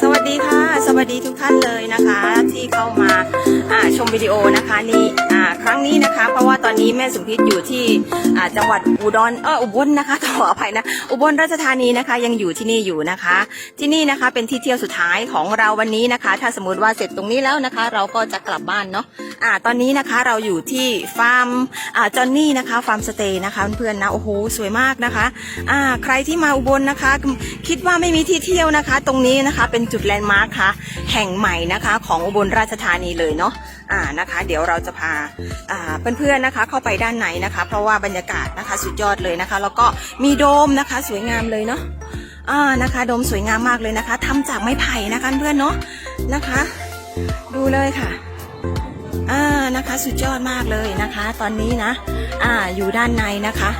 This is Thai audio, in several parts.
สวัสดีค่ะ สวัสดีทุกท่านเลยนะคะ ที่เข้ามาชมวิดีโอนะคะนี่ ครั้งนี้นะคะ เพราะว่าตอนนี้แม่สมพิษอยู่ที่จังหวัดอุดรเอออุบลนะคะขออภัยนะอุบลราชธานีนะคะ ยังอยู่ที่นี่อยู่นะคะ ที่นี่นะคะเป็นที่เที่ยวสุดท้ายของเราวันนี้นะคะ ถ้าสมมติว่าเสร็จตรงนี้แล้วนะคะ เราก็จะกลับบ้านเนาะอ่าตอนนี้นะคะเราอยู่ที่ฟาร์มอ่าจอนนี่นะคะฟาร์มสเตย์นะคะเพื่อนๆนะโอ้โหสวยมากนะคะอ่าใครที่มาอุบลนะคะ คิดว่าไม่มีที่เที่ยวนะคะ ตรงนี้นะคะเป็นจุดแลนด์มาร์คค่ะแห่งใหม่นะคะ ของอุบลราชธานีเลยเนาะ อ่านะคะ เดี๋ยวเราจะพาอ่าเพื่อนๆนะคะ เข้าไปด้านในนะคะ เพราะว่าบรรยากาศนะคะสุดยอดเลยนะคะ แล้วก็มีโดมนะคะ สวยงามเลยเนาะอ่านะคะ โดมสวยงามมากเลยนะคะทำจากไม้ไผ่นะคะเพื่อนเนาะนะคะ ดูเลยค่ะอ่านะคะสุดยอดมากเลยนะคะ ตอนนี้นะอ่าอยู่ด้านในนะคะ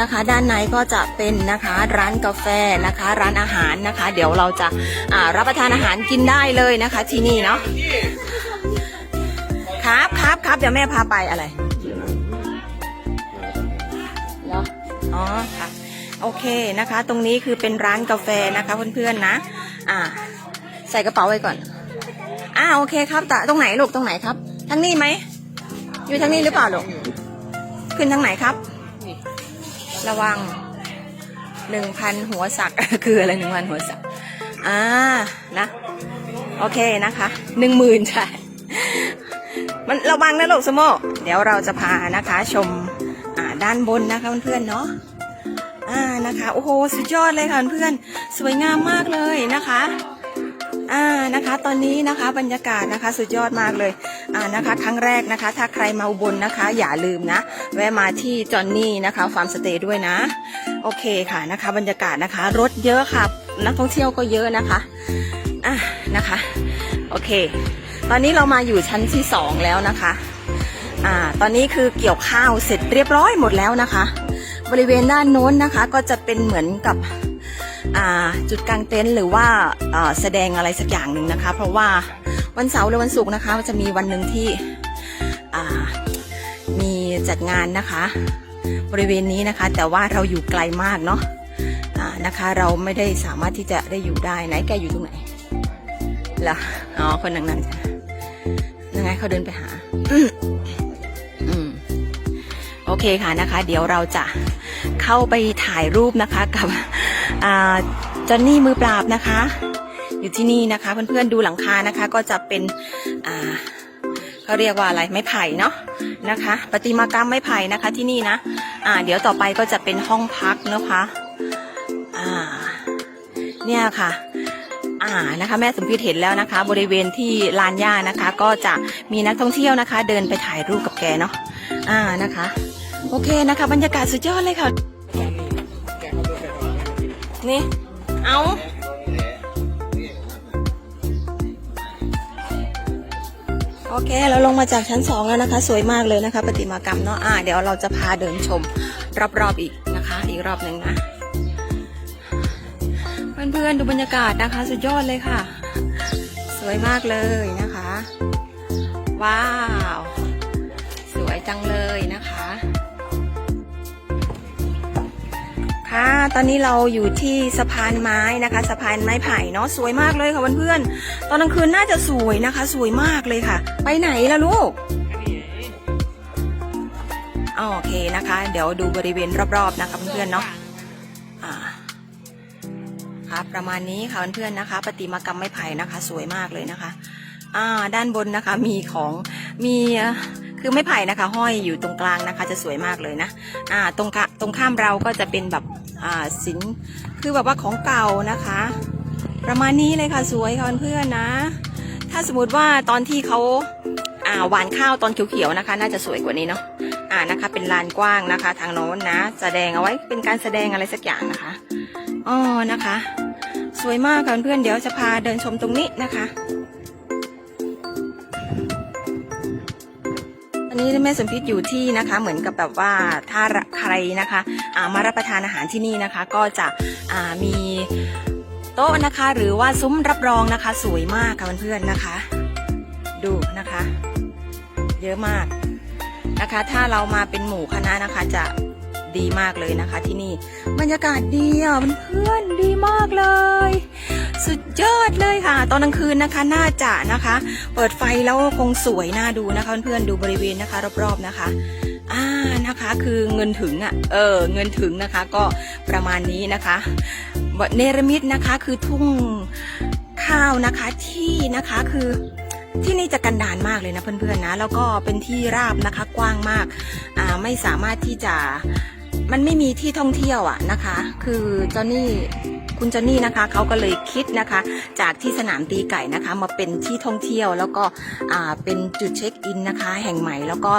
นะคะด้านในก็จะเป็นนะคะร้านกาแฟนะคะ ร้านอาหารนะคะ เดี๋ยวเราจะอ่ารับประทานอาหารกินได้เลยนะคะที่นี่เนาะ ครับครับครับเดี๋ยวแม่พาไปอะไรเหรออ๋อค่ะ โอเคนะคะ ตรงนี้คือเป็นร้านกาแฟนะคะเพื่อนๆนะ อ่า ใส่กระเป๋าไว้ก่อน อ่าโอเคครับแต่ตรงไหนลูกตรงไหนครับทางนี้ไหมอยู่ทางนี้หรือเปล่าลูกขึ้นทางไหนครับ ระวังหนึ่งพันหัวสักคืออะไรหนึ่งพันหัวสักอ่านะ โอเคนะคะหนึ่งหมื่นใช่ มันระวังนะลูกสโมเดี๋ยวเราจะพานะคะชมด้านบนนะคะเพื่อนๆเนาะอ่านะคะโอ้โหสุดยอดเลยค่ะเพื่อนสวยงามมากเลยนะคะอ่านะคะตอนนี้นะคะบรรยากาศนะคะสุดยอดมากเลยอ่านะคะครั้งแรกนะคะ ถ้าใครมาอุบลนะคะ อย่าลืมนะแวะมาที่จอนนี่นะคะฟาร์มสเตย์ด้วยนะ โอเคค่ะนะคะ บรรยากาศนะคะ รถเยอะค่ะ นักท่องเที่ยวก็เยอะนะคะอะนะคะ โอเค ตอนนี้เรามาอยู่ชั้นที่สองแล้วนะคะ อ่า ตอนนี้คือเกี่ยวข้าวเสร็จเรียบร้อยหมดแล้วนะคะ บริเวณด้านโน้นนะคะก็จะเป็นเหมือนกับอ่าจุดกางเต็นท์หรือว่าอ่าแสดงอะไรสักอย่างหนึ่งนะคะ เพราะว่าวันเสาร์หรือวันศุกร์นะคะจะมีวันหนึ่งที่อ่ามีจัดงานนะคะ บริเวณนี้นะคะ แต่ว่าเราอยู่ไกลมากเนาะอ่านะคะ เราไม่ได้สามารถที่จะได้อยู่ได้ไหนแกอยู่ตรงไหนเหรออ๋อคนนั้นนั่น ยังไงเขาเดินไปหาอืมโอเคค่ะนะคะ เดี๋ยวเราจะเข้าไปถ่ายรูปนะคะกับอ่าจอนนี่มือปราบนะคะ อยู่ที่นี่นะคะ เพื่อนๆดูหลังคานะคะ ก็จะเป็นอ่าเขาเรียกว่าอะไรไม้ไผ่เนาะนะคะประติมากรรมไม้ไผ่นะคะที่นี่นะอ่า เดี๋ยวต่อไปก็จะเป็นห้องพักนะคะอ่า เนี่ยค่ะ อ่านะคะแม่สมพิษเห็นแล้วนะคะ บริเวณที่ลานหญ้านะคะ ก็จะมีนักท่องเที่ยวนะคะ เดินไปถ่ายรูปกับแกเนาะอ่านะคะ โอเคนะคะ บรรยากาศสุดยอดเลยค่ะ นี่เอาโอเค เราลงมาจากชั้นสองแล้วนะคะ สวยมากเลยนะคะ ประติมากรรมเนาะอ่าเดี๋ยวเราจะพาเดินชมรอบๆอีกนะคะ อีกรอบหนึ่งนะ พื่อนๆดูบรรยากาศนะคะ สุดยอดเลยค่ะ สวยมากเลยนะคะ ว้าว สวยจังเลยนะคะ ค่ะตอนนี้เราอยู่ที่สะพานไม้นะคะสะพานไม้ไผ่เนาะสวยมากเลยค่ะเพื่อนๆตอนกลางคืนน่าจะสวยนะคะ สวยมากเลยค่ะ ไปไหนล่ะลูกอ๋อโอเคนะคะ เดี๋ยวดูบริเวณรอบๆนะคะเพื่อนๆเนาะอ่า คะ ประมาณนี้ค่ะเพื่อนๆนะคะ ประติมากรรมไม้ไผ่นะคะ สวยมากเลยนะคะ อ่า ด้านบนนะคะมีของมีคือไม้ไผ่นะคะ ห้อยอยู่ตรงกลางนะคะ จะสวยมากเลยนะ อ่า ตรงตรงข้ามเราก็จะเป็นแบบอ่าสินคือแบบว่าของเก่านะคะ ประมาณนี้เลยค่ะสวยค่ะเพื่อนๆนะ ถ้าสมมติว่าตอนที่เขาอ่าหวานข้าวตอนเขียวๆนะคะ น่าจะสวยกว่านี้เนาะอ่านะคะ เป็นลานกว้างนะคะ ทางโน้นนะ แสดงเอาไว้เป็นการแสดงอะไรสักอย่างนะคะอ๋อนะคะ สวยมากค่ะเพื่อนเดี๋ยวจะพาเดินชมตรงนี้นะคะ อันนี้แม่สมพิษอยู่ที่นะคะ เหมือนกับแบบว่าถ้าใครนะคะามารับประทานอาหารที่นี่นะคะ ก็จะมีโต๊ะนะคะหรือว่าซุ้มรับรองนะคะ สวยมากค่ะเพื่อนๆนะคะ ดูนะคะ เยอะมากนะคะ ถ้าเรามาเป็นหมู่คณะนะคะจะ ดีมากเลยนะคะ ที่นี่บรรยากาศดีอะเพื่อนดีมากเลย สุดยอดเลยค่ะ ตอนกลางคืนนะคะน่าจะนะคะ เปิดไฟแล้วคงสวยน่าดูนะคะเพื่อนๆดูบริเวณนะคะ รอบๆนะคะอ่านะคะคือเงินถึงอะเออเงินถึงนะคะก็ประมาณนี้นะคะเนรมิตนะคะคือทุ่งข้าวนะคะที่นะคะคือที่นี่จะกันดานมากเลยนะเพื่อนๆนะ แล้วก็เป็นที่ราบนะคะกว้างมากอ่าไม่สามารถที่จะ มันไม่มีที่ท่องเที่ยวอะนะคะ คือจอนนี่คุณจอนนี่นะคะเขาก็เลยคิดนะคะ จากที่สนามตีไก่นะคะ มาเป็นที่ท่องเที่ยว แล้วก็เป็นจุดเช็คอินนะคะ แห่งใหม่แล้วก็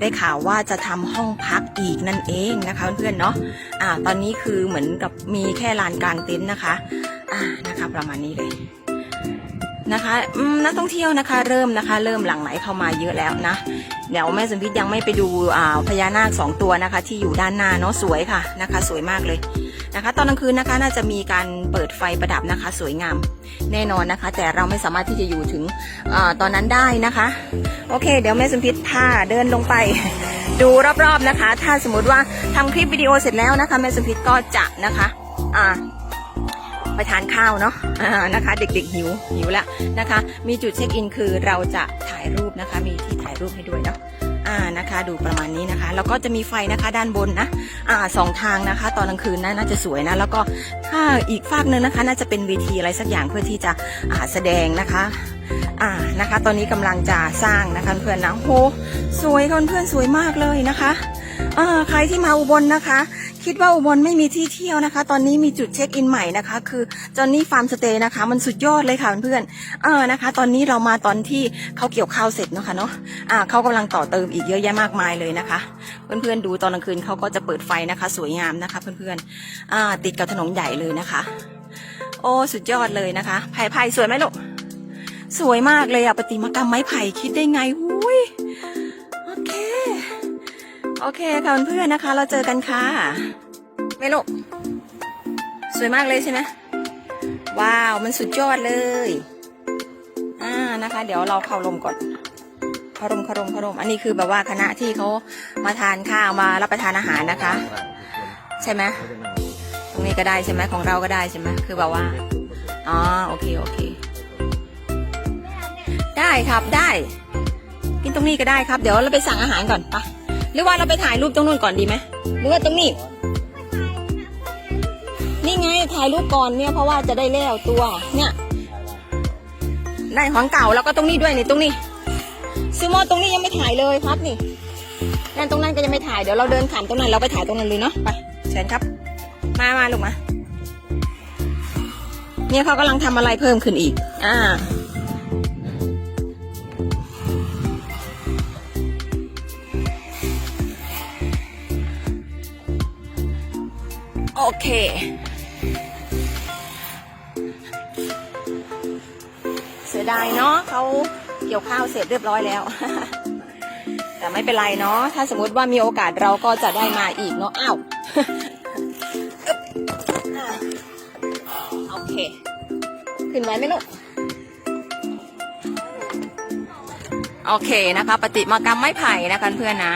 ได้ข่าวว่าจะทำห้องพักอีกนั่นเองนะคะเพื่อนๆเนาะอ่าตอนนี้คือเหมือนกับมีแค่ลานกลางเต็นท์นะคะอ่านะคะ ประมาณนี้เลย นะคะนักท่องเที่ยวนะคะ เริ่มนะคะ เริ่มหลั่งไหลเข้ามาเยอะแล้วนะ เดี๋ยวแม่สมพิษยังไม่ไปดูพญานาคสองตัวนะคะ ที่อยู่ด้านหน้าเนาะสวยค่ะนะคะ สวยมากเลยนะคะ ตอนกลางคืนนะคะ น่าจะมีการเปิดไฟประดับนะคะ สวยงาม แน่นอนนะคะ แต่เราไม่สามารถที่จะอยู่ถึงอตอนนั้นได้นะคะ โอเค เดี๋ยวแม่สมพิษพาเดินลงไป ดูรอบๆนะคะ ถ้าสมมติว่าทำคลิปวิดีโอเสร็จแล้วนะคะแม่สมพิษก็จะนะคะ อ่า ไปทานข้าวเนาะนะคะ เด็กๆหิวหิวแล้วนะคะ มีจุดเช็คอินคือเราจะถ่ายรูปนะคะ มีที่ถ่ายรูปให้ด้วยเนาะอ่านะคะ ดูประมาณนี้นะคะ แล้วก็จะมีไฟนะคะด้านบนนะอ่าสองทางนะคะ ตอนกลางคืนนะน่าจะสวยนะ แล้วก็ถ้าอีกฝากหนึ่งนะคะ น่าจะเป็นเวทีอะไรสักอย่างเพื่อที่จะอ่าแสดงนะคะอ่านะคะ ตอนนี้กำลังจะสร้างนะคะเพื่อนๆนะโหสวยค่ะเพื่อนสวยมากเลยนะคะ อ่าใครที่มาอุบลนะคะ คิดว่าอุบลไม่มีที่เที่ยวนะคะ ตอนนี้มีจุดเช็คอินใหม่นะคะ คือจอนนี่ฟาร์มสเตย์นะคะ มันสุดยอดเลยค่ะเพื่อนๆเออนะคะ ตอนนี้เรามาตอนที่เขาเกี่ยวข้าวเสร็จเนาะค่ะเนาะอ่าเขากำลังต่อเติมอีกเยอะแยะมากมายเลยนะคะ เพื่อนๆดูตอนกลางคืนเขาก็จะเปิดไฟนะคะ สวยงามนะคะ เพื่อนๆอ่าติดกับถนนใหญ่เลยนะคะ โอ้สุดยอดเลยนะคะไผ่ไผ่สวยไหมลูกสวยมากเลยอะประติมากรรมไม้ไผ่คิดได้ไงหุย โอเคค่ะเพื่อนๆนะคะ เราเจอกันค่ะไม่ลูกสวยมากเลยใช่ไหมว้าว มันสุดยอดเลย อ่านะคะ เดี๋ยวเราเข้าลมก่อนเข้าลมเข้าลมเข้าลมอันนี้คือแบบว่าคณะที่เขามาทานข้าวมารับประทานอาหารนะคะ ใช่ไหมตรงนี้ก็ได้ใช่ไหมของเราก็ได้ใช่ไหมคือแบบว่าอ๋อโอเคโอเค ได้ครับได้ กินตรงนี้ก็ได้ครับ เดี๋ยวเราไปสั่งอาหารก่อนปะ หรือว่าเราไปถ่ายรูปตรงนู้นก่อนดีไหมหรือว่าตรงนี้ นี่ไงถ่ายรูปก่อนเนี่ยเพราะว่าจะได้เล้วตัว เนี่ยได้ของเก่าแล้วก็ตรงนี้ด้วยนี่ตรงนี้ซูโม่ตรงนี้ยังไม่ถ่ายเลยครับนี่นั่นตรงนั้นก็ยังไม่ถ่ายเดี๋ยวเราเดินผ่านตรงนั้นเราไปถ่ายตรงนั้นเลยเนาะไปเชิญครับ มามาลูกมาเนี่ยเขากำลังทำอะไรเพิ่มขึ้นอีก อ่า เค เสียดายเนาะเขาเกี่ยวข้าวเสร็จเรียบร้อยแล้ว แต่ไม่เป็นไรเนาะถ้าสมมติว่ามีโอกาสเราก็จะได้มาอีกเนาะอ้าวโอเค ขึ้นไว้ไหมลูกโอเคนะคะ ปฏิมากรรมไม้ไผ่นะคะเพื่อนนะ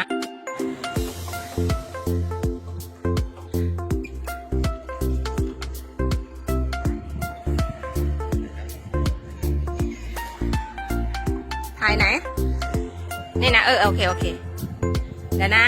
ถ่ายไหน นี่นะ เออ โอเค โอเค เดี๋ยวนะ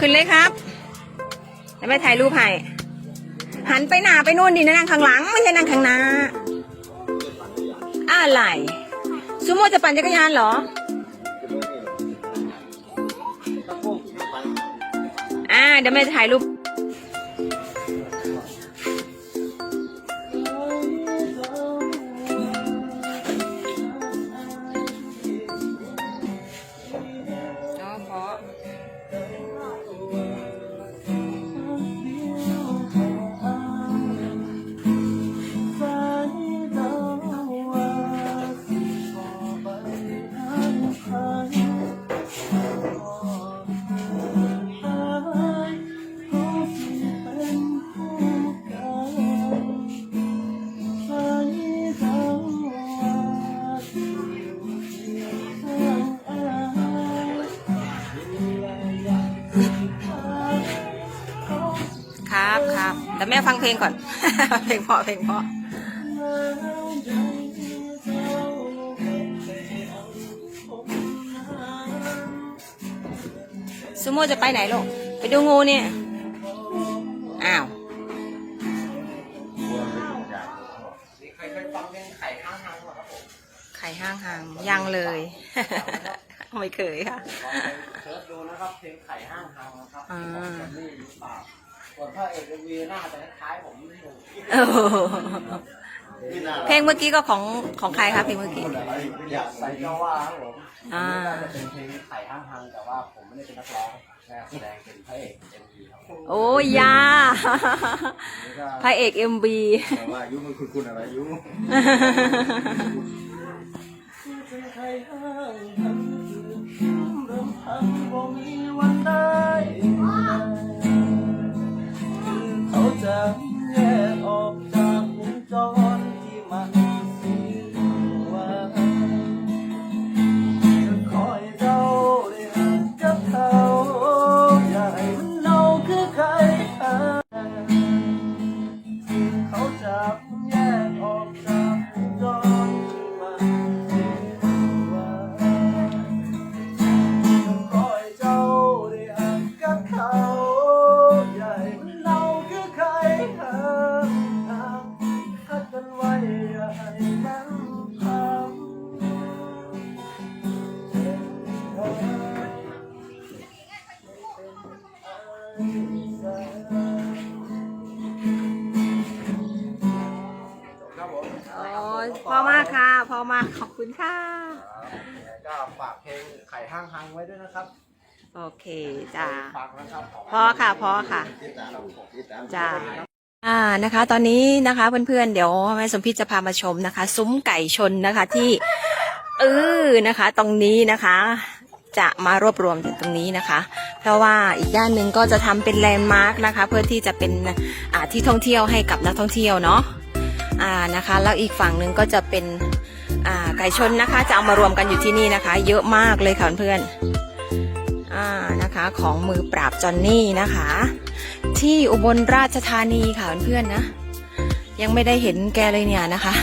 ขึ้นเลยครับแล้วไปถ่ายรูปให้หันไปหน้าไปนู่นดินั่งข้างหลัง ไม่ใช่นั่งข้างหน้าอะไรซูโม่จะปั่นจักรยานเหรออ่าเดี๋ยวแม่จะถ่ายรูป ฟังเพลงก่อน เพลงเพราะเพลงเพราะซูโม่จะไปไหนลูก ไปดูงูเนี่ย อ้าวเคยเคยฟังเพลงไข่ข้างทางหรอครับผมไข่ห้างหางยังเลย ไม่เคยค่ะลองไปเสิร์ชดูนะครับเพลงไข่ห้างทางนะครับ อ่าของแกรมมี่หรือเปล่าส่วนพระเอกเอ็มวีน่าจะคล้ายๆผมนิดนึงโอ้โหเพลงเมื่อกี้ก็ของของใครคะเพลงเมื่อกี้ อยากใส่เจ้าว่าครับผมอ่า น่าจะเป็นเพลงไข่ห้างทางแต่ว่าผมไม่ได้เป็นนักร้องแค่แสดงเป็นพระเอกเอ็มวีครับผมโอ้ยยานี่ก็พระเอกเอ็มบีแต่ว่าอายุมันคุณอะไรอายุไข่ห้างทางเริ่มพังบ่มีวันได้ เคุณค่ะ ก็ฝากเพลงไข่ห้างฮังไว้ด้วยนะครับ โอเคจ้าฝากนะครับพอค่ะพอค่ะติดตามผมติดตามจ้าอ่านะคะ ตอนนี้นะคะเพื่อนๆเดี๋ยวแม่สมพิษจะพามาชมนะคะ ซุ้มไก่ชนนะคะที่เออนะคะ ตรงนี้นะคะจะมารวบรวมถึงตรงนี้นะคะ เพราะว่าอีกด้านหนึ่งก็จะทำเป็นแลนด์มาร์กนะคะ เพื่อที่จะเป็นอ่าที่ท่องเที่ยวให้กับนักท่องเที่ยวเนาะอ่านะคะ แล้วอีกฝั่งหนึ่งก็จะเป็นอ่า ไก่ชนนะคะ จะเอามารวมกันอยู่ที่นี่นะคะ เยอะมากเลยค่ะเพื่อนอ่านะคะของมือปราบจอนนี่นะคะ ที่อุบลราชธานีค่ะเพื่อนๆนะ ยังไม่ได้เห็นแกเลยเนี่ยนะคะ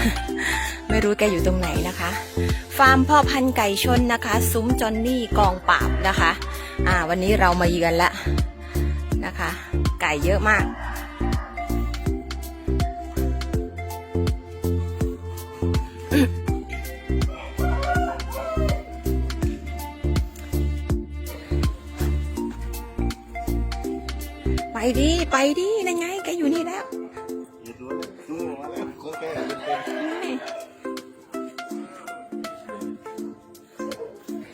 ไม่รู้แกอยู่ตรงไหนนะคะ ฟาร์มพ่อพันธุ์ไก่ชนนะคะ ซุ้มจอนนี่กองปราบนะคะ อ่าวันนี้เรามาเยือนละนะคะ ไก่เยอะมาก ดิไปดินั่นไงแกอยู่นี่แล้ว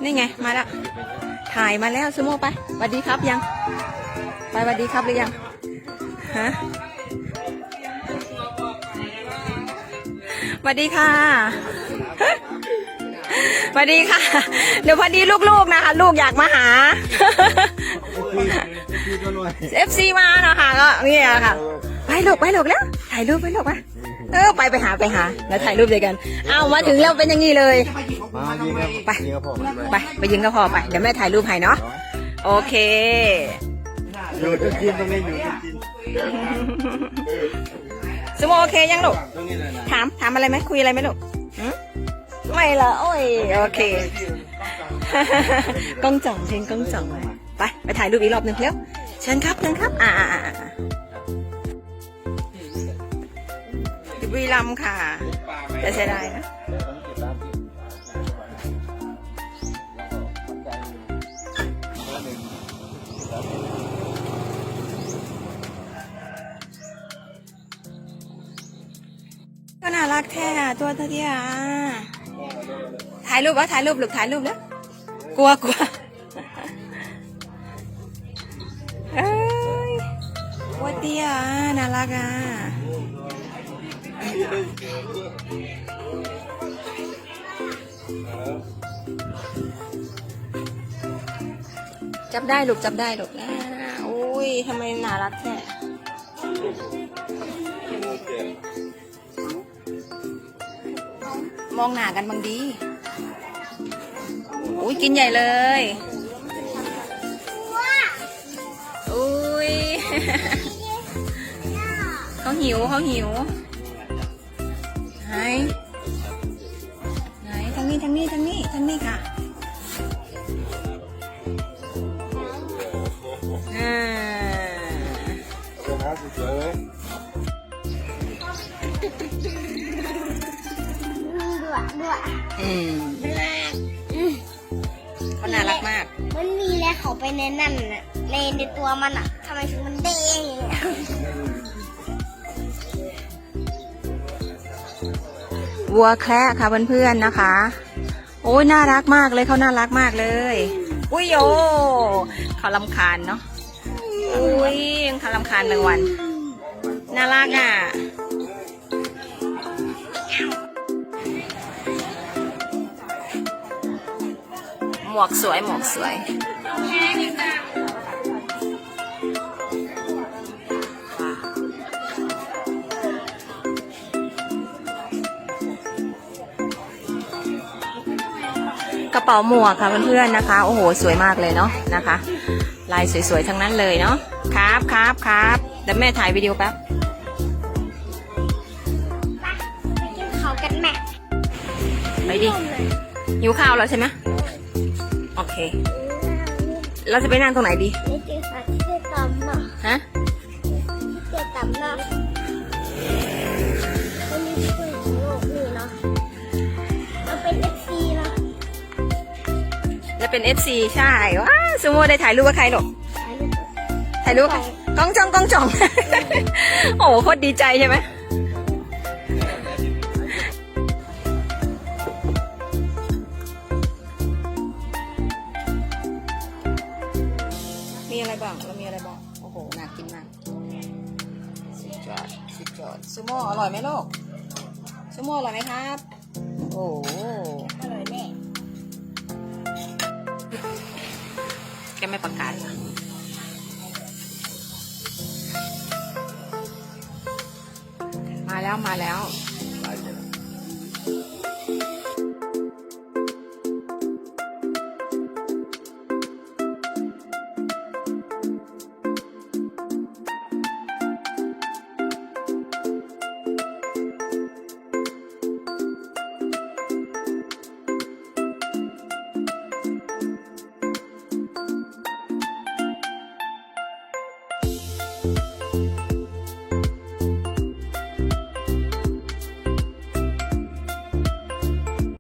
นี่ไงมาแล้วถ่ายมาแล้วซูโม่ไปสวัสดีครับยัง ไปสวัสดีครับหรือยังฮะสวัสดีค่ะสวัสดีค่ะ เดี๋ยวพอดีลูกๆนะคะ ลูกอยากมาหา FC มาเนาะค่ะก็เนี่ยค่ะ ไปลูกไปลูกแล้ว ถ่ายรูปไปลูกไปเออไปไปหาไปหาแล้วถ่ายรูปด้วยกัน เอามาถึงแล้วเป็นอย่างนี้เลยมายิงครับไปยิงครับผมไปไปยิงก็พอไปเดี๋ยวแม่ถ่ายรูปให้เนาะโอเคอยู่จุดกินตรงนี้อยู่จุดกินสมโอเคยังลูกตรงนี้เลยนะถามถามอะไรไหมคุยอะไรไหมลูกหืมไม่ละโอ้ยโอเคกล้องจ่องเพลงกล้องจ่องไว้ไปไปถ่ายรูปอีกรอบหนึ่งเร็ว เชิญครับเชิญครับ อ่าบุรีรัมค่ะ แต่ใช่ได้นะก็น่ารักแท้ตัวเธอที่อะถ่ายรูปวะถ่ายรูปหรือถ่ายรูปแล้วกลัวกลัว เอ้ยวัวเตี้ยน่ารักอะจับได้ลูกจับได้ลูกนะอุ้ยทำไมน่ารักแท้มองหน้ากันบางดี อุ้ยกินใหญ่เลย เขาหิวเขาหิวไหนไหนทางนี้ทางนี้ทางนี้ทางนี้ค่ะอ่าเป็นหาสวยๆไหมด้วยด้วยอืมเขาน่ารักมาก มันมีแล้วเขาไปในนั่นน่ะในในตัวมันอะ วัวแคระค่ะเพื่อนๆนะคะ โอ้ยน่ารักมากเลยเขาน่ารักมากเลย อุ้ยโยเขาลำคาญเนาะอุ้ยเขาลำคาญบางวัน น่ารักอะหมวกสวยหมวกสวย กระเป๋าหมวกค่ะเพื่อนๆนะคะ โอ้โห สวยมากเลยเนาะนะคะ ลายสวยๆทั้งนั้นเลยเนาะครับครับครับเดี๋ยวแม่ถ่ายวิดีโอแป๊บไปกินเขากันแม่ไปดิหิวข้าวแล้วใช่ไหมโอเค เราจะไปนั่งตรงไหนดีไม่เจอสัตว์ที่ต่ำเนาะฮะ แล้วเป็น FC ใช่ว้าซูโม่ได้ถ่ายรูปกับใครหรอกถ่ายรูปถ่ายรูปกับกล้องจ้องกล้องจ่อง โอ้โหโคตรดีใจใช่ไหมมีอะไรบ้างเรามีอะไรบ้างโอ้โหน่ากินมากสุดยอดสุดยอดซูโม่อร่อยไหมลูกซูโม่อร่อยไหมครับ โอ้ แกไม่ประกาศนะมาแล้วมาแล้ว